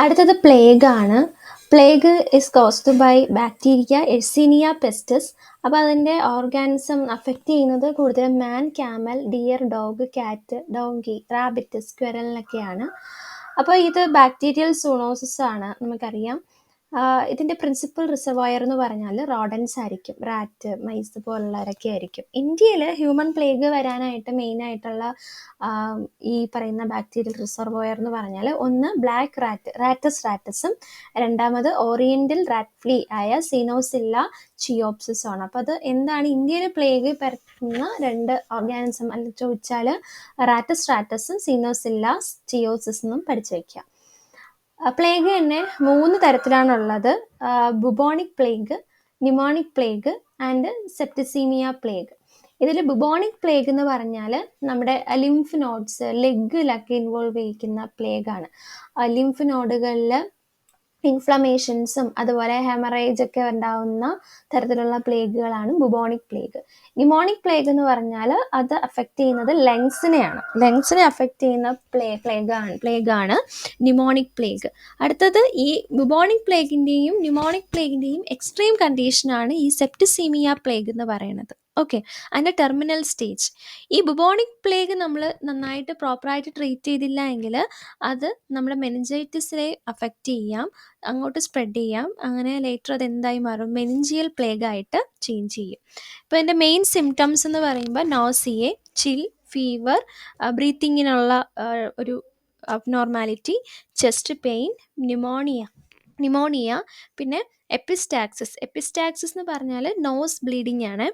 അടുത്തത് പ്ലേഗ് ആണ്. Plague is caused by bacteria Yersinia pestis അപ്പോൾ അതിന്റെ ഓർഗാനിസം അഫക്റ്റ് ചെയ്യുന്നത് കൂടുതലും man camel deer dog cat donkey rabbit സ്ക്വരലിനൊക്കെയാണ് അപ്പോൾ ഇത് ബാക്ടീരിയൽ സൂണോസിസ് ആണ് നമുക്കറിയാം. ഇതിന്റെ പ്രിൻസിപ്പൽ റിസർവയർ എന്ന് പറഞ്ഞാൽ റോഡൻസ് ആയിരിക്കും. റാറ്റ് മൈസ് പോലുള്ളവരൊക്കെ ആയിരിക്കും. ഇന്ത്യയിൽ ഹ്യൂമൻ പ്ലേഗ് വരാനായിട്ട് മെയിൻ ആയിട്ടുള്ള ഈ പറയുന്ന ബാക്ടീരിയൽ റിസർവയർ എന്ന് പറഞ്ഞാൽ ഒന്ന് ബ്ലാക്ക് റാറ്റ് റാറ്റസ് റാറ്റസും രണ്ടാമത് ഓറിയന്റൽ റാറ്റ് ഫ്ലീ ആയ സീനോസില്ല ചിയോപ്സിസും ആണ്. അപ്പോൾ അത് എന്താണ് ഇന്ത്യയിൽ പ്ലേഗ് പരത്തുന്ന രണ്ട് ഓർഗാനിസം അല്ല ചോദിച്ചാൽ റാറ്റസ് റാറ്റസും സീനോസില്ല ചിയോസിസ് എന്നും പഠിച്ചു വയ്ക്കുക പ്ലേഗ് തന്നെ മൂന്ന് തരത്തിലാണുള്ളത്. Bubonic plague pneumonic plague and septicaemia plague ഇതിൽ ബുബോണിക് പ്ലേഗ് എന്ന് പറഞ്ഞാൽ നമ്മുടെ ലിംഫ് നോഡ്സ് ലെഗിലൊക്കെ ഇൻവോൾവ് ചെയ്യിക്കുന്ന പ്ലേഗാണ് ലിംഫ് നോഡുകളിൽ ഇൻഫ്ലമേഷൻസും അതുപോലെ ഹെമറേജ് ഒക്കെ ഉണ്ടാവുന്ന തരത്തിലുള്ള പ്ലേഗുകളാണ് ബുബോണിക് പ്ലേഗ് ന്യൂമോണിക് പ്ലേഗ് എന്ന് പറഞ്ഞാൽ അത് അഫക്റ്റ് ചെയ്യുന്നത് ലങ്സിനെയാണ്. ലങ്സിനെ അഫക്റ്റ് ചെയ്യുന്ന പ്ലേ പ്ലേഗ് ആണ് പ്ലേഗ് ആണ് ന്യൂമോണിക് പ്ലേഗ് അടുത്തത് ഈ ബുബോണിക് പ്ലേഗിന്റെയും ന്യൂമോണിക് പ്ലേഗിന്റെയും എക്സ്ട്രീം കണ്ടീഷനാണ് ഈ സെപ്റ്റിസീമിയ പ്ലേഗ് എന്ന് പറയുന്നത്. ഓക്കെ അതിന്റെ ടെർമിനൽ സ്റ്റേജ് ഈ ബുബോണിക് പ്ലേഗ് നമ്മൾ നന്നായിട്ട് പ്രോപ്പറായിട്ട് ട്രീറ്റ് ചെയ്തില്ല എങ്കിൽ അത് നമ്മുടെ മെനിഞ്ചൈറ്റിസിനെ അഫക്റ്റ് ചെയ്യാം അങ്ങോട്ട് സ്പ്രെഡ് ചെയ്യാം. അങ്ങനെ ലേറ്റർ അത് എന്തായി മാറും? മെനിഞ്ചിയൽ പ്ലേഗ് ആയിട്ട് ചേഞ്ച് ചെയ്യും. ഇപ്പോൾ എന്റെ മെയിൻ സിംറ്റംസ് എന്ന് പറയുമ്പോൾ നോസിയെ ചിൽ ഫീവർ ബ്രീത്തിങ്ങിനുള്ള ഒരു abnormality chest pain pneumonia pneumonia പിന്നെ എപ്പിസ്റ്റാക്സിസ് എപ്പിസ്റ്റാക്സിസ് എന്ന് പറഞ്ഞാൽ നോസ് ബ്ലീഡിംഗ് ആണ്.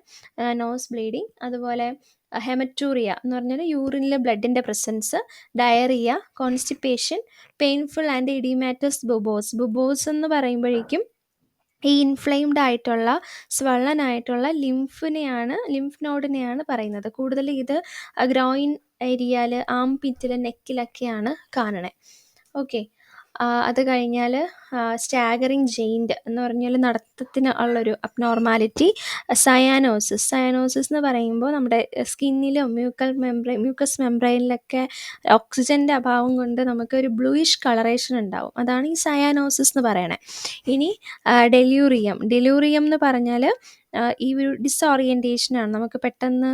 നോസ് ബ്ലീഡിങ് അതുപോലെ ഹെമറ്റൂറിയ എന്ന് പറഞ്ഞാൽ യൂറിനിലെ ബ്ലഡിന്റെ presence diarrhoea constipation painful and oedematous buboes buboes എന്ന് പറയുമ്പോഴേക്കും ഈ ഇൻഫ്ലെയിംഡ് ആയിട്ടുള്ള സ്വള്ളനായിട്ടുള്ള ലിംഫിനെയാണ് ലിംഫ് നോഡിനെയാണ് പറയുന്നത്. കൂടുതൽ ഇത് ഗ്രോയിൻ ഏരിയയിൽ ആം പിറ്റിൽ നെക്കിലൊക്കെയാണ് കാണണേ. ഓക്കെ അത് കഴിഞ്ഞാൽ സ്റ്റാഗറിങ് ജെയിന്റ് എന്ന് പറഞ്ഞാൽ നടത്തത്തിന് ഉള്ളൊരു അബ്നോർമാലിറ്റി സയാനോസിസ് സയാനോസിസ് എന്ന് പറയുമ്പോൾ നമ്മുടെ സ്കിന്നിലും മ്യൂക്കൽ മെംബ്രെയിൻ മ്യൂക്കസ് മെംബ്രെയിനിലൊക്കെ ഓക്സിജന്റെ അഭാവം കൊണ്ട് നമുക്ക് ഒരു ബ്ലൂയിഷ് കളറേഷൻ ഉണ്ടാവും. അതാണ് ഈ സയാനോസിസ് എന്ന് പറയണേ. ഇനി ഡെലൂറിയം ഡെലൂറിയം എന്ന് പറഞ്ഞാൽ ഈ ഒരു ഡിസോറിയന്റേഷനാണ് നമുക്ക് പെട്ടെന്ന്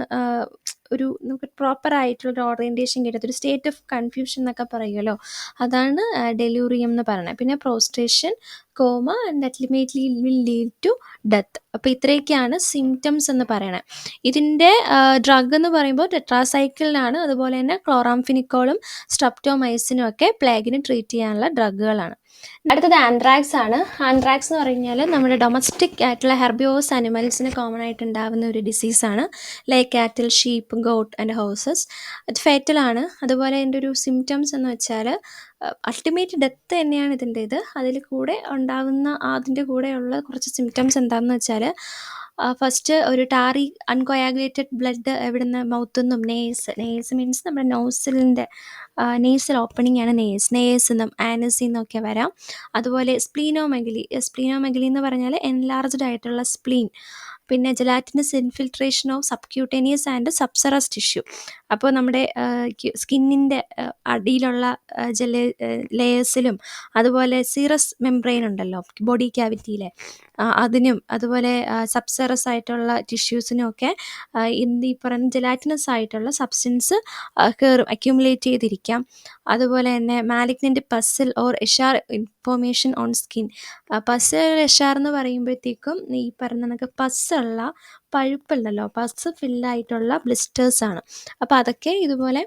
ഒരു നമുക്ക് പ്രോപ്പർ ആയിട്ടുള്ള ഒരു ഓറിയന്റേഷൻ കിട്ടാത്ത ഒരു സ്റ്റേറ്റ് ഓഫ് കൺഫ്യൂഷൻ എന്നൊക്കെ പറയുമല്ലോ. അതാണ് ഡെലൂറിയം എന്ന് പറയുന്നത്. പിന്നെ prostration coma and ultimately will lead to death അപ്പോൾ ഇത്രയൊക്കെയാണ് സിംറ്റംസ് എന്ന് പറയണത് ഇതിന്റെ ഡ്രഗ് എന്ന് പറയുമ്പോൾ ടെട്രാസൈക്കിളിനാണ് അതുപോലെ തന്നെ ക്ലോറാംഫിനിക്കോളും സ്ട്രപ്റ്റോമൈസിനും ഒക്കെ പ്ലേഗിന് ട്രീറ്റ് ചെയ്യാനുള്ള ഡ്രഗുകളാണ് അടുത്തത് ആൻഡ്രാക്സ് ആണ്. ആൻഡ്രാക്സ് എന്ന് പറഞ്ഞാൽ നമ്മുടെ ഡൊമസ്റ്റിക് ആയിട്ടുള്ള ഹെർബിയോസ് അനിമൽസിന് കോമൺ ആയിട്ട് ഉണ്ടാകുന്ന ഒരു ഡിസീസാണ് like cattle sheep goat and horses അത് ഫേറ്റലാണ് അതുപോലെ അതിന്റെ ഒരു സിംറ്റംസ് എന്ന് വെച്ചാൽ അൾട്ടിമേറ്റ് ഡെത്ത് തന്നെയാണ് ഇതിന്റെ ഇത് അതിൽ കൂടെ ഉണ്ടാകുന്ന അതിന്റെ കൂടെയുള്ള കുറച്ച് സിംറ്റംസ് എന്താണെന്ന് വെച്ചാൽ ഫസ്റ്റ് ഒരു ടാറി അൺകൊയാഗുലേറ്റഡ് ബ്ലഡ് എവിടുന്ന് മൗത്തിൽ നിന്നും നെയ്സ് നെയ്സ് മീൻസ് നമ്മുടെ നോസിലിന്റെ നെയ്സൽ ഓപ്പണിംഗ് ആണ് നെയ്സ് നെയ്സ് നിന്നും ആനസി നിന്നൊക്കെ വരാം. അതുപോലെ സ്പ്ലീനോമെഗലി സ്പ്ലീനോമെഗലി എന്ന് പറഞ്ഞാൽ എൻലാർജ്ഡ് ആയിട്ടുള്ള സ്പ്ലീൻ പിന്നെ gelatinous infiltration of subcutaneous and subserous tissue അപ്പോൾ നമ്മുടെ സ്കിന്നിന്റെ അടിയിലുള്ള ജല ലെയേഴ്സിലും അതുപോലെ സീറസ് മെംബ്രെയിൻ ഉണ്ടല്ലോ ബോഡി ക്യാവിറ്റിയിലെ അതിനും അതുപോലെ സബ്സെറസ് ആയിട്ടുള്ള ടിഷ്യൂസിനും ഒക്കെ ഈ പറയുന്ന ജലാറ്റിനസ് ആയിട്ടുള്ള സബ്സ്റ്റൻസ് കയറും അക്യൂമുലേറ്റ് ചെയ്തിരിക്കാം. അതുപോലെ തന്നെ malignant pustule or eschar information on skin pustule eschar എന്ന് പറയുമ്പോഴത്തേക്കും ഈ പറഞ്ഞ നമുക്ക് പസ്സുള്ള പഴുപ്പുണ്ടല്ലോ പസ് ഫില്ലായിട്ടുള്ള ബ്ലിസ്റ്റേഴ്സാണ് അപ്പോൾ അതൊക്കെ ഇതുപോലെ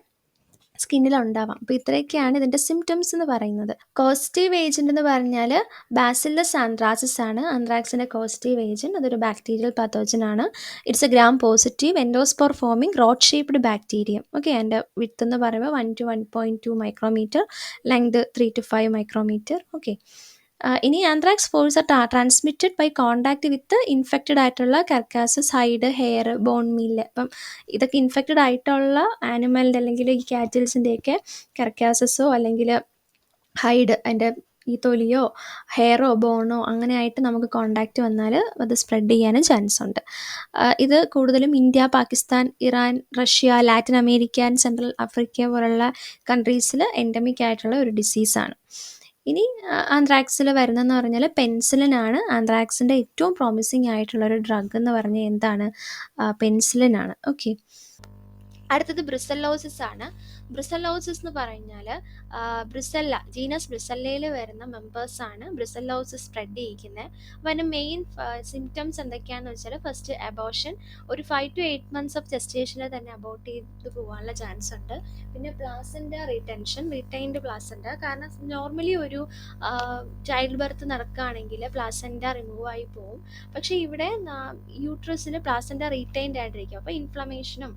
സ്കിന്നിൽ ഉണ്ടാവാം അപ്പോൾ ഇത്രയൊക്കെയാണ് ഇതിന്റെ സിംറ്റംസ് എന്ന് പറയുന്നത്. കോസ്റ്റീവ് ഏജന്റ് എന്ന് പറഞ്ഞാൽ ബാസില്ലസ് ആൻഡ്രാസിസ് ആണ്. ആൻഡ്രാക്സിന്റെ കോസ്റ്റീവ് ഏജന്റ് അതൊരു ബാക്ടീരിയൽ പത്തോജൻ ആണ്. It's a gram positive endospore forming rod shaped bacteria okay എന്റെ വിത്ത് എന്ന് പറയുമ്പോൾ one two one point two micrometre length three two five micrometre okay ഇനി anthrax spores are transmitted by contact with infected ആയിട്ടുള്ള carcasses hide hair bone meal അപ്പം ഇതൊക്കെ infected ആയിട്ടുള്ള ആനിമലിന്റെ അല്ലെങ്കിൽ ഈ കാറ്റിൽസിന്റെയൊക്കെ കർക്കാസസോ അല്ലെങ്കിൽ ഹൈഡ് അതിന്റെ ഈ തൊലിയോ ഹെയറോ ബോണോ അങ്ങനെ ആയിട്ട് നമുക്ക് കോണ്ടാക്റ്റ് വന്നാൽ അത് സ്പ്രെഡ് ചെയ്യാനും ചാൻസ് ഉണ്ട്. ഇത് കൂടുതലും India Pakistan Iran Russia Latin America Central Africa പോലുള്ള കൺട്രീസിൽ എൻഡമിക് ആയിട്ടുള്ള ഒരു ഡിസീസാണ് ഇനി ആന്ത്രാക്സിൽ വരുന്നതെന്ന് പറഞ്ഞാൽ പെൻസിലിനാണ് ആന്ത്രാക്സിന്റെ ഏറ്റവും പ്രോമിസിങ് ആയിട്ടുള്ള ഒരു ഡ്രഗ് എന്ന് പറഞ്ഞാൽ എന്താണ്? പെൻസിലിനാണ്. ഓക്കെ അടുത്തത് ബ്രിസലോസിസ് ആണ് ബ്രിസല്ലോസിസ് എന്ന് പറഞ്ഞാൽ ബ്രിസല്ല ജീനസ് ബ്രിസല്ലയിൽ വരുന്ന ആണ് ബ്രിസല്ലോസിസ് സ്പ്രെഡ് ചെയ്യിക്കുന്നത് അപ്പോൾ അതിന്റെ മെയിൻ സിംറ്റംസ് എന്തൊക്കെയാണെന്ന് വെച്ചാൽ ഫസ്റ്റ് അബോഷൻ ഒരു five to eight months of ജസ്റ്റേഷനിൽ തന്നെ അബോട്ട് ചെയ്ത് പോകാനുള്ള ചാൻസ് ഉണ്ട്. പിന്നെ പ്ലാസിന്റ റീടെൻഷൻ റീറ്റൈൻഡ് പ്ലാസിന്റ കാരണം നോർമലി ഒരു ചൈൽഡ് ബർത്ത് നടക്കുകയാണെങ്കിൽ പ്ലാസന്റ റിമൂവ് ആയി പോകും പക്ഷേ ഇവിടെ യൂട്രസിൽ പ്ലാസന്റ റീറ്റൈൻഡ് ആയിട്ടിരിക്കും. അപ്പോൾ ഇൻഫ്ലമേഷനും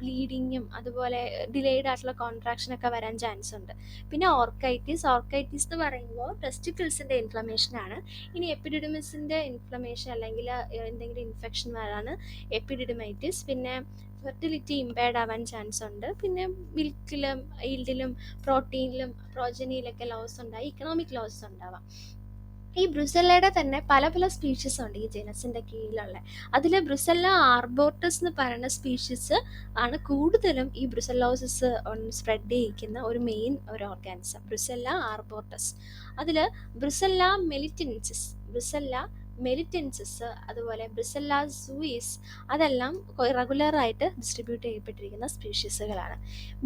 ബ്ലീഡിങ്ങും അതുപോലെ ഡിലേഡ് ആയിട്ടുള്ള കോൺട്രാക്ഷൻ ഒക്കെ വരാൻ ചാൻസ് ഉണ്ട്. പിന്നെ ഓർക്കൈറ്റിസ് ഓർക്കൈറ്റിസ് എന്ന് പറയുമ്പോൾ ടെസ്റ്റിക്കിൾസിന്റെ ഇൻഫ്ലമേഷൻ ആണ്. ഇനി എപ്പിഡിഡമിസിന്റെ ഇൻഫ്ലമേഷൻ അല്ലെങ്കിൽ എന്തെങ്കിലും ഇൻഫെക്ഷൻ വരാണ് എപ്പിഡിഡമൈറ്റിസ് പിന്നെ ഫെർട്ടിലിറ്റി ഇമ്പയർഡ് ആവാൻ ചാൻസ് ഉണ്ട്. പിന്നെ മിൽക്കിലും ഈൽഡിലും പ്രോട്ടീനിലും പ്രോജനിയിലൊക്കെ ലോസ് ഉണ്ടായി ഇക്കണോമിക് ലോസ് ഉണ്ടാവാം. ഈ ബ്രുസല്ലയുടെ തന്നെ പല പല സ്പീഷീസ് ഉണ്ട്. ഈ ജനസിന്റെ കീഴിലുള്ള. അതിൽ ബ്രുസല്ല ആർബോർട്ടസ് എന്ന് പറയുന്ന സ്പീഷീസ് ആണ് കൂടുതലും ഈ ബ്രുസല്ലോസിസ് സ്പ്രെഡ് ചെയ്യിക്കുന്ന ഒരു മെയിൻ ഒരു ഓർഗാനിസം ബ്രുസല്ല ആർബോർട്ടസ് അതിൽ ബ്രുസല്ല മെലിറ്റിൻസിസ് ബ്രുസല്ല മെരിറ്റൻസിസ് അതുപോലെ ബ്രിസല്ല സൂയിസ് അതെല്ലാം റെഗുലറായിട്ട് ഡിസ്ട്രിബ്യൂട്ട് ചെയ്യപ്പെട്ടിരിക്കുന്ന സ്പീഷീസുകളാണ്.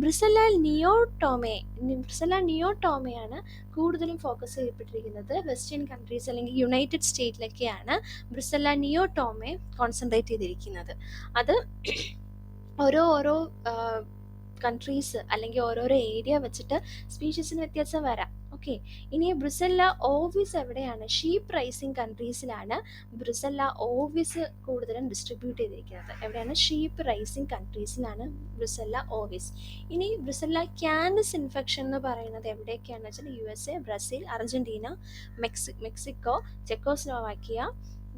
ബ്രിസല്ല നിയോട്ടോമെ ബ്രിസല്ല നിയോടോമയാണ് കൂടുതലും ഫോക്കസ് ചെയ്യപ്പെട്ടിരിക്കുന്നത് വെസ്റ്റേൺ കൺട്രീസ് അല്ലെങ്കിൽ യുണൈറ്റഡ് സ്റ്റേറ്റിലൊക്കെയാണ് ബ്രിസല്ല നിയോട്ടോമെ കോൺസെൻട്രേറ്റ് ചെയ്തിരിക്കുന്നത്. അത് ഓരോ ഓരോ കൺട്രീസ് അല്ലെങ്കിൽ ഓരോരോ ഏരിയ വെച്ചിട്ട് സ്പീഷീസിന് വ്യത്യാസം വരാം. ഓക്കെ ഇനി ബ്രിസല്ല ഓവിസ് എവിടെയാണ്? ഷീപ്പ് റൈസിങ് കൺട്രീസിലാണ് ബ്രിസല്ല ഓവിസ് കൂടുതലും ഡിസ്ട്രിബ്യൂട്ട് ചെയ്തിരിക്കുന്നത്. എവിടെയാണ്? ഷീപ്പ് റൈസിങ് കൺട്രീസിലാണ് ബ്രിസല്ല ഓവിസ് ഇനി ബ്രിസല്ല ക്യാൻഡസ് ഇൻഫെക്ഷൻ എന്ന് പറയുന്നത് എവിടെയൊക്കെയാണെന്ന് വെച്ചാൽ U S A Brazil Argentina മെക്സി Mexico Czechoslovakia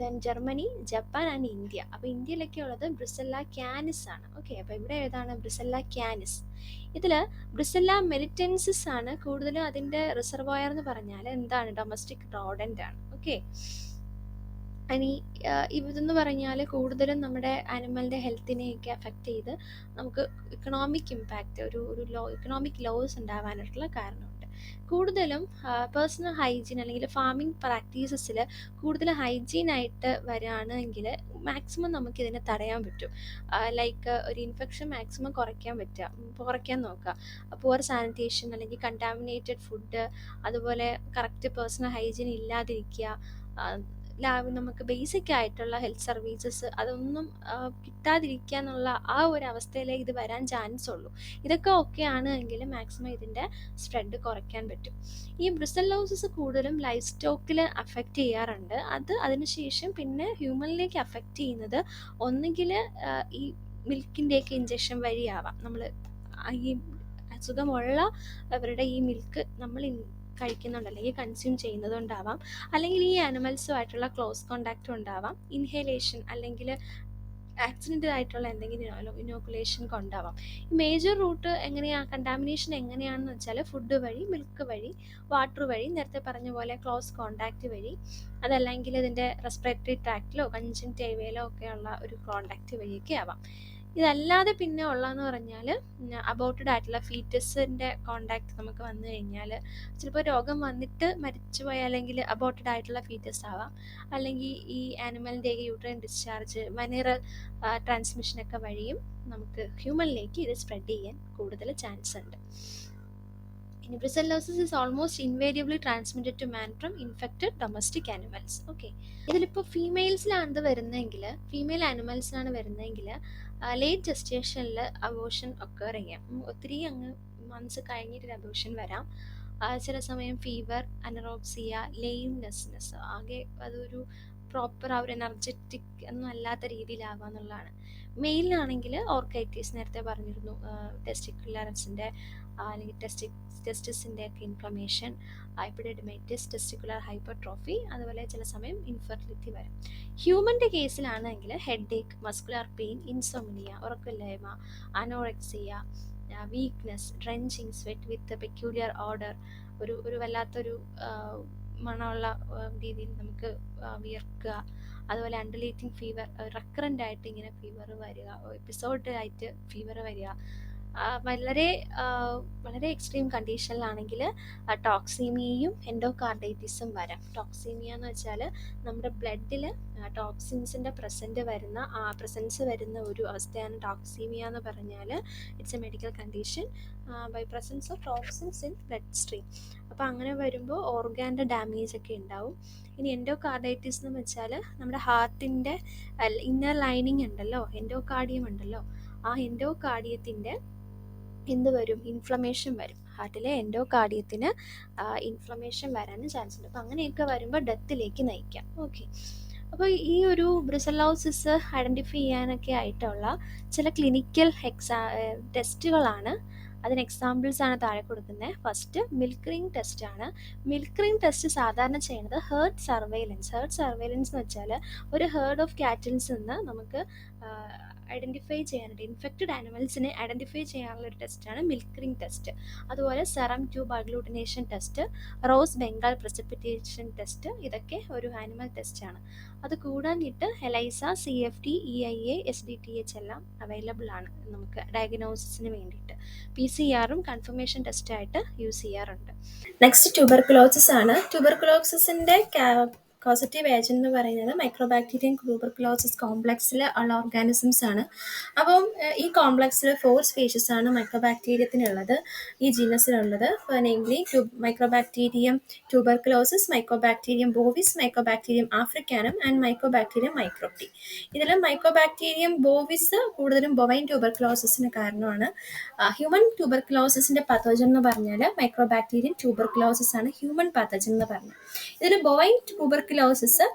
then Germany Japan and India അപ്പോൾ ഇന്ത്യയിലൊക്കെ ഉള്ളത് ബ്രിസല്ല ക്യാനിസ് ആണ്. ഓക്കെ അപ്പോൾ ഇവിടെ ഏതാണ് ബ്രിസല്ല ക്യാനിസ് ഇതിൽ ബ്രിസല്ല മെലിറ്റൻസിസ് ആണ് കൂടുതലും അതിന്റെ റിസർവോയർ എന്ന് പറഞ്ഞാൽ എന്താണ്? ഡൊമസ്റ്റിക് റോഡന്റ് ആണ്. ഓക്കെ ഇനി ഇതെന്ന് പറഞ്ഞാൽ കൂടുതലും നമ്മുടെ ആനിമലിന്റെ ഹെൽത്തിനെയൊക്കെ അഫക്റ്റ് ചെയ്ത് നമുക്ക് ഇക്കണോമിക് ഇമ്പാക്റ്റ് ഒരു ഒരു ലോ ഇക്കണോമിക് ലോസ് ഉണ്ടാവാനായിട്ടുള്ള കാരണമുണ്ട്. കൂടുതലും പേഴ്സണൽ ഹൈജീൻ അല്ലെങ്കിൽ ഫാമിംഗ് പ്രാക്ടീസസിൽ കൂടുതൽ ഹൈജീൻ ആയിട്ട് വരികയാണെങ്കിൽ മാക്സിമം നമുക്കിതിനെ തടയാൻ പറ്റും. ലൈക്ക് ഒരു ഇൻഫെക്ഷൻ മാക്സിമം കുറയ്ക്കാൻ പറ്റുക കുറയ്ക്കാൻ നോക്കുക. പുവർ സാനിറ്റേഷൻ അല്ലെങ്കിൽ കണ്ടാമിനേറ്റഡ് ഫുഡ് അതുപോലെ കറക്റ്റ് പേഴ്സണൽ ഹൈജീൻ ഇല്ലാതിരിക്കുക നമുക്ക് ബേസിക് ആയിട്ടുള്ള ഹെൽത്ത് സർവീസസ് അതൊന്നും കിട്ടാതിരിക്കാന്നുള്ള ആ ഒരു അവസ്ഥയിലേക്ക് ഇത് വരാൻ ചാൻസ് ഉള്ളൂ. ഇതൊക്കെ ഓക്കെ ആണ് എങ്കിൽ മാക്സിമം ഇതിന്റെ സ്പ്രെഡ് കുറയ്ക്കാൻ പറ്റും. ഈ ബ്രിസല്ലോസിസ് കൂടുതലും ലൈഫ് സ്റ്റോക്കിൽ അഫക്റ്റ് ചെയ്യാറുണ്ട്. അത് അതിനുശേഷം പിന്നെ ഹ്യൂമനിലേക്ക് അഫക്റ്റ് ചെയ്യുന്നത് ഒന്നുകിൽ ഈ മിൽക്കിന്റെയൊക്കെ ഇഞ്ചക്ഷൻ വഴിയാവാം. നമ്മൾ ഈ അസുഖമുള്ള അവരുടെ ഈ മിൽക്ക് നമ്മൾ കഴിക്കുന്നുണ്ട് അല്ലെങ്കിൽ കൺസ്യൂം ചെയ്യുന്നതുകൊണ്ടാവാം അല്ലെങ്കിൽ ഈ ആനിമൽസുമായിട്ടുള്ള ക്ലോസ് കോണ്ടാക്റ്റ് ഉണ്ടാവാം. ഇൻഹേലേഷൻ അല്ലെങ്കിൽ ആക്സിഡന്റ് ആയിട്ടുള്ള എന്തെങ്കിലും ഇനോക്കുലേഷൻ കൊണ്ടാവാം. ഈ മേജർ റൂട്ട് എങ്ങനെയാണ് കണ്ടാമിനേഷൻ എങ്ങനെയാണെന്ന് വെച്ചാൽ ഫുഡ് വഴി മിൽക്ക് വഴി വാട്ടർ വഴി നേരത്തെ പറഞ്ഞ പോലെ ക്ലോസ് കോണ്ടാക്റ്റ് വഴി അതല്ലെങ്കിൽ ഇതിന്റെ റെസ്പിറേറ്ററി ട്രാക്റ്റിലോ കഞ്ചൻ ടേവയിലോ ഒക്കെയുള്ള ഒരു കോണ്ടാക്റ്റ് വഴിയൊക്കെ ആവാം. ഇതല്ലാതെ പിന്നെ ഉള്ളതെന്ന് പറഞ്ഞാൽ അബോട്ടഡ് ആയിട്ടുള്ള ഫീറ്റസിന്റെ കോണ്ടാക്ട് നമുക്ക് വന്നു കഴിഞ്ഞാൽ ചിലപ്പോൾ രോഗം വന്നിട്ട് മരിച്ചു പോയ അല്ലെങ്കിൽ അബോട്ടഡ് ആയിട്ടുള്ള ഫീറ്റസ് ആവാം. അല്ലെങ്കിൽ ഈ ആനിമലിന്റെ യൂട്രൈൻ ഡിസ്ചാർജ് മനീറൽ ട്രാൻസ്മിഷനൊക്കെ വഴിയും നമുക്ക് ഹ്യൂമനിലേക്ക് ഇത് സ്പ്രെഡ് ചെയ്യാൻ കൂടുതൽ ചാൻസ് ഉണ്ട്. ഇനി brucellosis is almost invariably transmitted to man from infected domestic animals okay ഇതിലിപ്പോൾ ഫീമെയിൽസിലാണ് ഇത് വരുന്നതെങ്കിൽ ഫീമെയിൽ ആനിമൽസിനാണ് വരുന്നതെങ്കിൽ ലേറ്റ് ജസ്റ്റേഷനിൽ അബോഷൻ ഒക്കെ ചെയ്യാം ഒത്തിരി അങ്ങ് മന്ത്സ് കഴിഞ്ഞിട്ട് അബോഷൻ വരാം. ചില സമയം ഫീവർ അനറോക്സിയ ലെയിംനെസ്നെസ് ആകെ അതൊരു പ്രോപ്പർ ആ ഒരു എനർജറ്റിക് ഒന്നും അല്ലാത്ത രീതിയിലാവാന്നുള്ളതാണ്. മെയിലിനാണെങ്കിൽ ഓർക്കൈറ്റീസ് നേരത്തെ പറഞ്ഞിരുന്നു. ടെസ്റ്റിക്കുലറൻസിന്റെ അല്ലെങ്കിൽ ടെസ്റ്റിക് ടെസ്റ്റിസിന്റെ ഒക്കെ ഇൻഫ്ലമേഷൻ എപ്പിഡെഡമൈറ്റിസ് ടെസ്റ്റിക്കുലർ ഹൈപ്പർട്രോഫി അതുപോലെ ചില സമയം ഇൻഫെർട്ടിലിറ്റി വരും. ഹ്യൂമന്റെ കേസിലാണെങ്കിൽ headache muscular pain insomnia ഉറക്കമില്ലായ്മ anorexia weakness drenching sweat with peculiar odour ഒരു ഒരു വല്ലാത്തൊരു മണമുള്ള രീതിയിൽ നമുക്ക് വിയർക്കുക അതുപോലെ അണ്ടർലേറ്റിംഗ് ഫീവർ റെക്കറന്റ് ആയിട്ട് ഇങ്ങനെ ഫീവർ വരിക എപ്പിസോഡ് ആയിട്ട് ഫീവർ വരിക വളരെ വളരെ എക്സ്ട്രീം കണ്ടീഷനിലാണെങ്കിൽ ടോക്സീമിയയും എൻഡോകാർഡൈറ്റിസും വരാം. ടോക്സീമിയ എന്ന് വെച്ചാൽ നമ്മുടെ ബ്ലഡിൽ ടോക്സിൻസിന്റെ പ്രസന്റ് വരുന്ന പ്രസൻസ് വരുന്ന ഒരു അവസ്ഥയാണ് ടോക്സീമിയ എന്ന് പറഞ്ഞാൽ it's a medical condition by presence of toxins in blood stream അപ്പോൾ അങ്ങനെ വരുമ്പോൾ ഓർഗാന്റെ ഡാമേജ് ഒക്കെ ഉണ്ടാവും. ഇനി എൻഡോകാർഡൈറ്റിസ് എന്ന് വെച്ചാൽ നമ്മുടെ ഹാർട്ടിന്റെ ഇന്നർ ലൈനിങ് ഉണ്ടല്ലോ എൻഡോകാർഡിയം ഉണ്ടല്ലോ ആ എൻഡോകാർഡിയത്തിന്റെ എന്ത് വരും? ഇൻഫ്ലമേഷൻ വരും. ഹാർട്ടിലെ എൻഡോ കാർഡിയത്തിന് ഇൻഫ്ലമേഷൻ വരാനും ചാൻസ് ഉണ്ട്. അപ്പോൾ അങ്ങനെയൊക്കെ വരുമ്പോൾ ഡെത്തിലേക്ക് നയിക്കാം. ഓക്കെ അപ്പോൾ ഈ ഒരു ബ്രിസലോസിസ് ഐഡന്റിഫൈ ചെയ്യാനൊക്കെ ആയിട്ടുള്ള ചില ക്ലിനിക്കൽ എക്സാ ടെസ്റ്റുകളാണ് അതിന് എക്സാമ്പിൾസ് ആണ് താഴെ കൊടുക്കുന്നത് ഫസ്റ്റ് മിൽക്ക് റിംഗ് ടെസ്റ്റ് ആണ്. മിൽക്ക് റിംഗ് ടെസ്റ്റ് സാധാരണ ചെയ്യുന്നത് ഹേർഡ് സർവൈലൻസ് ഹേർഡ് സർവൈലൻസ് എന്ന് വെച്ചാൽ ഒരു ഹേർഡ് ഓഫ് കാറ്റിൽസ് നിന്ന് നമുക്ക് ഐഡന്റിഫൈ ചെയ്യാനായിട്ട് ഇൻഫെക്റ്റഡ് ആനിമൽസിനെ ഐഡന്റിഫൈ ചെയ്യാനുള്ള ഒരു ടെസ്റ്റാണ് മിൽക്ക് റിംഗ് ടെസ്റ്റ് അതുപോലെ serum tube agglutination test rose Bengal precipitation test ഇതൊക്കെ ഒരു ആനിമൽ ടെസ്റ്റാണ് അത് കൂടാഞ്ഞിട്ട് ELISA C F T E I A S D T H എല്ലാം അവൈലബിൾ ആണ് നമുക്ക് ഡയഗ്നോസിസിന് വേണ്ടിയിട്ട്. പി സി ആറും കൺഫർമേഷൻ ടെസ്റ്റായിട്ട് യൂസ് ചെയ്യാറുണ്ട്. നെക്സ്റ്റ് ട്യൂബർക്കുലോസിസ് ആണ്. ട്യൂബർക്കുലോസിസിന്റെ കോസറ്റീവ് ഏജന്റ് എന്ന് പറയുന്നത് മൈക്രോബാക്ടീരിയൻ ട്യൂബർക്കുലോസിസ് കോംപ്ലക്സിൽ ഉള്ള ഓർഗാനിസംസ് ആണ്. അപ്പം ഈ കോംപ്ലക്സിൽ ഫോർ സ്പീഷീസ് ആണ് മൈക്രോബാക്ടീരിയത്തിനുള്ളത് ഈ ജീനസിലുള്ളത് namely mycobacterium tuberculosis mycobacterium bovis mycobacterium africanum and mycobacterium microti ഇതിൽ മൈക്രോബാക്ടീരിയം ബോവിസ് കൂടുതലും ബൊവൈൻ ട്യൂബർക്കുലോസിന് കാരണമാണ്. ഹ്യൂമൻ ട്യൂബർക്കുലോസിന്റെ പത്തോജൻ എന്ന് പറഞ്ഞാൽ മൈക്രോബാക്ടീരിയം ട്യൂബർക്കുലോസിസ് ആണ് ഹ്യൂമൻ പത്തോജൻ എന്ന് പറഞ്ഞത്. ഇതിൽ ബൊവൈൻ ട്യൂബർക്കുലോസിസ്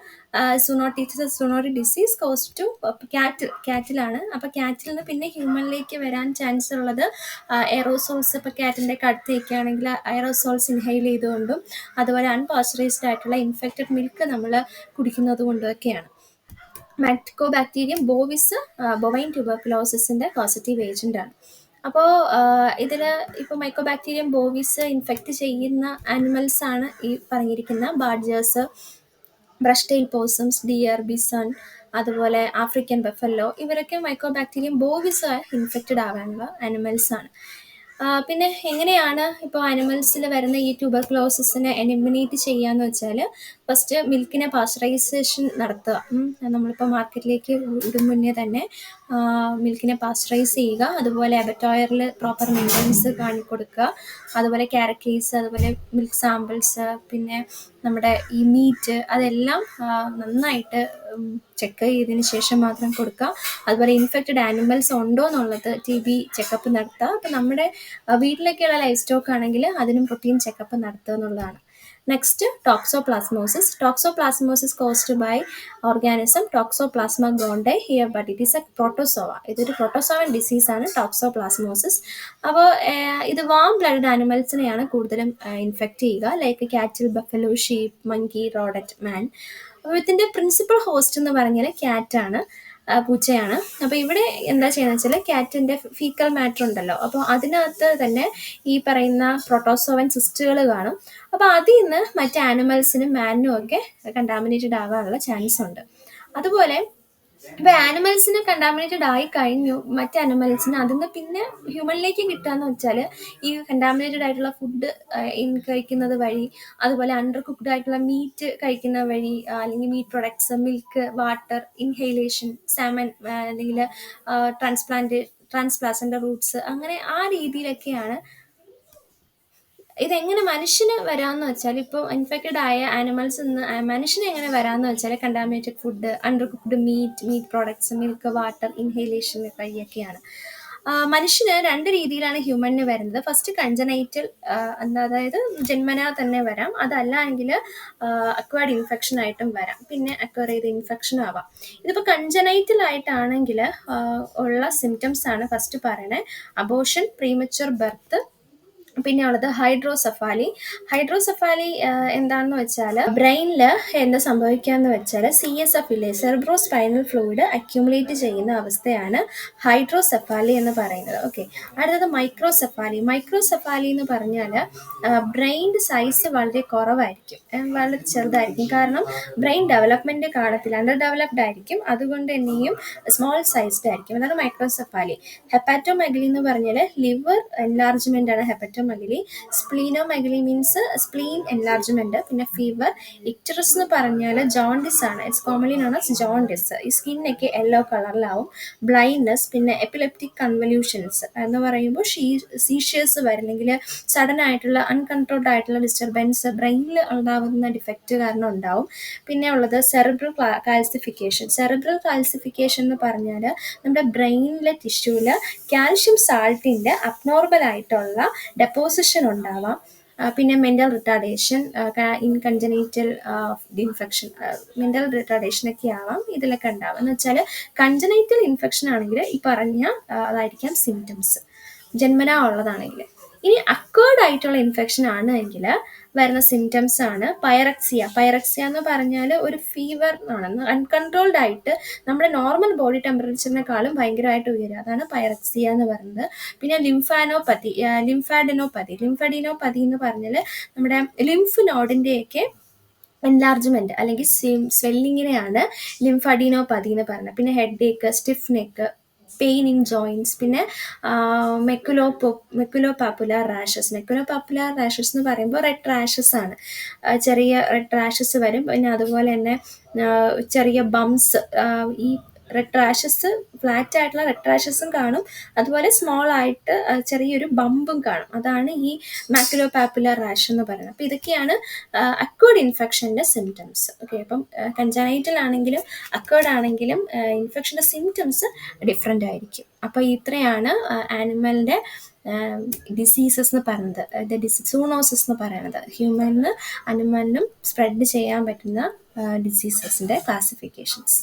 സുനോട്ടിസ് സുനോറി ഡിസീസ് കോസ് ടു കാറ്റിൽ കാറ്റിലാണ് അപ്പോൾ കാറ്റിൽ നിന്ന് പിന്നെ ഹ്യൂമനിലേക്ക് വരാൻ ചാൻസ് ഉള്ളത് എയറോസോൾസ് ഇപ്പോൾ കാറ്റിന്റെ അടുത്തേക്ക് ആണെങ്കിൽ എയറോസോൾസ് ഇൻഹെയിൽ ചെയ്തുകൊണ്ടും അതുപോലെ അൺപാസ്റ്ററൈസ്ഡ് ആയിട്ടുള്ള ഇൻഫെക്റ്റഡ് മിൽക്ക് നമ്മൾ കുടിക്കുന്നത് കൊണ്ടൊക്കെയാണ് ബാക്ടീരിയം ബോവിസ് ബൊവൈൻ ട്യൂബർക്കുലോസിന്റെ പോസിറ്റീവ് ഏജന്റ് ആണ്. അപ്പോൾ ഇതിൽ ഇപ്പോൾ മൈക്കോബാക്ടീരിയം ബോവിസ് ഇൻഫെക്റ്റ് ചെയ്യുന്ന ആനിമൽസ് ആണ് ഈ പറഞ്ഞിരിക്കുന്ന badgers brushtail possums deer bison അതുപോലെ ആഫ്രിക്കൻ ബഫല്ലോ ഇവരൊക്കെ മൈക്കോബാക്ടീരിയം ബോവിസ് ഇൻഫെക്റ്റഡ് ആവാനുള്ള അനിമൽസാണ് ആണ് പിന്നെ എങ്ങനെയാണ് ഇപ്പോൾ അനിമൽസിൽ വരുന്ന ഈ ട്യൂബർക്ലോസിസിനെ എലിമിനേറ്റ് ചെയ്യാന്ന് വെച്ചാൽ ഫസ്റ്റ് മിൽക്കിനെ പാസ്ചറൈസേഷൻ നടത്തുക. നമ്മളിപ്പോൾ മാർക്കറ്റിലേക്ക് മുന്നേ തന്നെ മിൽക്കിനെ പാസ്ചറൈസ് ചെയ്യുക. അതുപോലെ അബറ്റോയറിൽ പ്രോപ്പർ മെയിന്റനൻസ് കാണിക്കൊടുക്കുക. അതുപോലെ കാരക്കേസ് അതുപോലെ മിൽക്ക് സാമ്പിൾസ് പിന്നെ നമ്മുടെ ഈ മീറ്റ് അതെല്ലാം നന്നായിട്ട് ചെക്ക് ചെയ്തതിന് ശേഷം മാത്രം കൊടുക്കുക. അതുപോലെ ഇൻഫെക്റ്റഡ് ആനിമൽസ് ഉണ്ടോ എന്നുള്ളത് ടി ബി ചെക്കപ്പ് നടത്തുക. അപ്പം നമ്മുടെ വീട്ടിലൊക്കെയുള്ള ലൈഫ് സ്റ്റോക്ക് ആണെങ്കിൽ അതിനും പ്രോട്ടീൻ ചെക്കപ്പ് നടത്തുക എന്നുള്ളതാണ്. Next toxoplasmosis toxoplasmosis caused by organism toxoplasma gondii here but it is a protozoa ഇതൊരു പ്രോട്ടോസോവൻ ഡിസീസ് ഡിസീസാണ് ടോക്സോപ്ലാസ്മോസിസ് അപ്പോൾ ഇത് വാം ബ്ലഡ് ആനിമൽസിനെയാണ് കൂടുതലും ഇൻഫെക്റ്റ് ചെയ്യുക. Like cattle buffalo sheep monkey rodent man അപ്പോൾ ഇതിന്റെ പ്രിൻസിപ്പൽ ഹോസ്റ്റ് എന്ന് പറഞ്ഞാൽ ക്യാറ്റാണ് പൂച്ചയാണ്. അപ്പോൾ ഇവിടെ എന്താ ചെയ്യുന്നത് വെച്ചാൽ ക്യാറ്റിന്റെ ഫീക്കൽ മാറ്റർ ഉണ്ടല്ലോ. അപ്പോൾ അതിനകത്ത് തന്നെ ഈ പറയുന്ന പ്രൊട്ടോസോവൻ സിസ്റ്റുകൾ കാണും. അപ്പോൾ അതിൽ നിന്ന് മറ്റ് ആനിമൽസിനും മാനിനും ഒക്കെ കണ്ടാമിനേറ്റഡ് ആവാനുള്ള ചാൻസ് ഉണ്ട്. അതുപോലെ ഇപ്പൊ ആനിമൽസിന് കണ്ടാമിനേറ്റഡ് ആയി കഴിഞ്ഞു മറ്റ് ആനിമൽസിന് അതിന്ന് പിന്നെ ഹ്യൂമനിലേക്ക് കിട്ടാന്ന് വെച്ചാൽ ഈ കണ്ടാമിനേറ്റഡ് ആയിട്ടുള്ള ഫുഡ് കഴിക്കുന്നത് വഴി അതുപോലെ അണ്ടർ കുക്ക്ഡ് ആയിട്ടുള്ള മീറ്റ് കഴിക്കുന്ന വഴി അല്ലെങ്കിൽ meat products milk water inhalation semen അല്ലെങ്കിൽ ട്രാൻസ്പ്ലാന്റ് ട്രാൻസ്പ്ലാസന്റെ റൂട്ട്സ് അങ്ങനെ ആ രീതിയിലൊക്കെയാണ് ഇതെങ്ങനെ മനുഷ്യന് വരാന്ന് വെച്ചാൽ ഇപ്പോൾ ഇൻഫെക്റ്റഡ് ആയ ആനിമൽസ് നിന്ന് മനുഷ്യന് എങ്ങനെ വരാന്ന് വെച്ചാൽ contaminated food undercooked meat meat products milk water inhalation വഴിയൊക്കെയാണ് മനുഷ്യന് രണ്ട് രീതിയിലാണ് ഹ്യൂമണിന് വരുന്നത്. ഫസ്റ്റ് കൺജനൈറ്റൽ അതായത് ജന്മനാ തന്നെ വരാം. അതല്ല എങ്കിൽ അക്വയർഡ് ഇൻഫെക്ഷൻ ആയിട്ടും വരാം. പിന്നെ അക്വയർ ചെയ്ത് ഇൻഫെക്ഷനും ആവാം. ഇതിപ്പോൾ കൺജനൈറ്റൽ ആയിട്ടാണെങ്കിൽ ഉള്ള സിംറ്റംസ് ആണ് ഫസ്റ്റ് പറയണേ. അബോഷൻ പ്രീമച്ചുവർ ബർത്ത് പിന്നെ ഉള്ളത് ഹൈഡ്രോസഫാലി ഹൈഡ്രോസഫാലി എന്താണെന്ന് വെച്ചാൽ ബ്രെയിനിൽ എന്താ സംഭവിക്കാന്ന് വെച്ചാൽ സി എസ് എഫ് ഇല്ലേ സെർബ്രോ സ്പൈനൽ ഫ്ലൂയിഡ് അക്യുമുലേറ്റ് ചെയ്യുന്ന അവസ്ഥയാണ് ഹൈഡ്രോസെഫാലി എന്ന് പറയുന്നത്. ഓക്കെ. അടുത്തത് മൈക്രോസെഫാലി. മൈക്രോസെഫാലി എന്ന് പറഞ്ഞാൽ ബ്രെയിൻ സൈസ് വളരെ കുറവായിരിക്കും. വളരെ ചെറുതായിരിക്കും. കാരണം ബ്രെയിൻ ഡെവലപ്മെന്റ് കാണത്തില്ല അണ്ടർ ഡെവലപ്ഡ് ആയിരിക്കും. അതുകൊണ്ട് തന്നെയും സ്മോൾ സൈസ്ഡ് ആയിരിക്കും. അതാണ് മൈക്രോസെഫാലി. ഹെപ്പാറ്റോമെഗലി എന്ന് പറഞ്ഞാൽ ലിവർ എൻലാർജ്മെന്റ് ആണ്. Hepatomegaly splenomegaly means spleen enlargement പിന്നെ ഫീവർ ഇക്ടറസ് എന്ന് പറഞ്ഞാൽ ജോണ്ടിസ് ആണ്. It's commonly known as jaundice ഈ സ്കിന്നൊക്കെ യെല്ലോ കളറിലാവും ബ്ലൈൻഡ്നെസ് പിന്നെ എപ്പിലെപ്റ്റിക് കൺവല്യൂഷൻസ് എന്ന് പറയുമ്പോൾ ഷീ സീഷ്യസ് സഡൻ ആയിട്ടുള്ള അൺകൺട്രോൾഡ് ആയിട്ടുള്ള ഡിസ്റ്റർബൻസ് ബ്രെയിനിൽ ഉണ്ടാകുന്ന ഡിഫക്റ്റ് കാരണം ഉണ്ടാവും. പിന്നെ ഉള്ളത് സെറിബ്രൽ കാൽസിഫിക്കേഷൻ സെറിബ്രൽ കാൽസിഫിക്കേഷൻ എന്ന് പറഞ്ഞാൽ നമ്മുടെ ബ്രെയിനിലെ ടിഷ്യൂവിൽ കാൽഷ്യം സാൾട്ടിന്റെ അബ്നോർമൽ ആയിട്ടുള്ള ഡെപ്പോസിഷൻ ഉണ്ടാവാം. പിന്നെ mental retardation in congenital infection mental retardation ഒക്കെ ആവാം ഇതിലൊക്കെ ഉണ്ടാവാം. എന്ന് വെച്ചാൽ കൺജനൈറ്റൽ ഇൻഫെക്ഷൻ ആണെങ്കിൽ ഈ പറഞ്ഞ അതായിരിക്കാം സിംറ്റംസ് ജന്മനാ ഉള്ളതാണെങ്കിൽ ഇനി അക്വേർഡ് ആയിട്ടുള്ള ഇൻഫെക്ഷൻ ആണ് എങ്കിൽ വരുന്ന സിംറ്റംസ് ആണ്. പൈറക്സിയ പൈറക്സിയ എന്ന് പറഞ്ഞാൽ ഒരു ഫീവർ ആണ്. അൺകൺട്രോൾഡ് ആയിട്ട് നമ്മുടെ നോർമൽ ബോഡി ടെമ്പറേച്ചറിനെക്കാളും ഭയങ്കരമായിട്ട് ഉയരുക അതാണ് പൈറക്സിയ എന്ന് പറയുന്നത്. പിന്നെ ലിംഫാനോപ്പതി ലിംഫാഡിനോപ്പതി ലിംഫഡിനോപ്പതി എന്ന് പറഞ്ഞാൽ നമ്മുടെ ലിംഫ് നോഡിന്റെയൊക്കെ എൻലാർജ്മെന്റ് അല്ലെങ്കിൽ സ്വെല്ലിങ്ങിനെയാണ് ലിംഫഡിനോപ്പതി എന്ന് പറയുന്നത്. പിന്നെ headache stiff neck pain in joints പിന്നെ മെക്കുലോ മെക്കുലോ പാപ്പുലാർ റാഷസ് മെക്കുലോ പാപ്പുലാർ റാഷസ് എന്ന് പറയുമ്പോൾ റെഡ് റാഷസ് ആണ്. ചെറിയ റെഡ് റാഷസ് വരും. പിന്നെ അതുപോലെ തന്നെ ചെറിയ ബംസ് ഈ റെഡ് റാഷസ് ഫ്ലാറ്റ് ആയിട്ടുള്ള റെഡ് റാഷസും കാണും. അതുപോലെ സ്മോൾ ആയിട്ട് ചെറിയൊരു ബമ്പും കാണും. അതാണ് ഈ മാക്കുലോ പാപ്പുലർ റാഷ് എന്ന് പറയുന്നത്. അപ്പോൾ ഇതൊക്കെയാണ് അക്വേർഡ് ഇൻഫെക്ഷന്റെ സിംറ്റംസ് ഓക്കെ അപ്പം കഞ്ചനൈറ്റൽ ആണെങ്കിലും അക്വേർഡ് ആണെങ്കിലും ഇൻഫെക്ഷന്റെ സിംറ്റംസ് ഡിഫറെന്റ് ആയിരിക്കും. അപ്പോൾ ഇത്രയാണ് ആനിമലിന്റെ ഡിസീസസ് എന്ന് പറയുന്നത്. സൂണോസിസ് എന്ന് പറയുന്നത്. ഹ്യൂമനിന് അനുമാനിനും സ്പ്രെഡ് ചെയ്യാൻ പറ്റുന്ന ഡിസീസസിന്റെ ക്ലാസിഫിക്കേഷൻസ്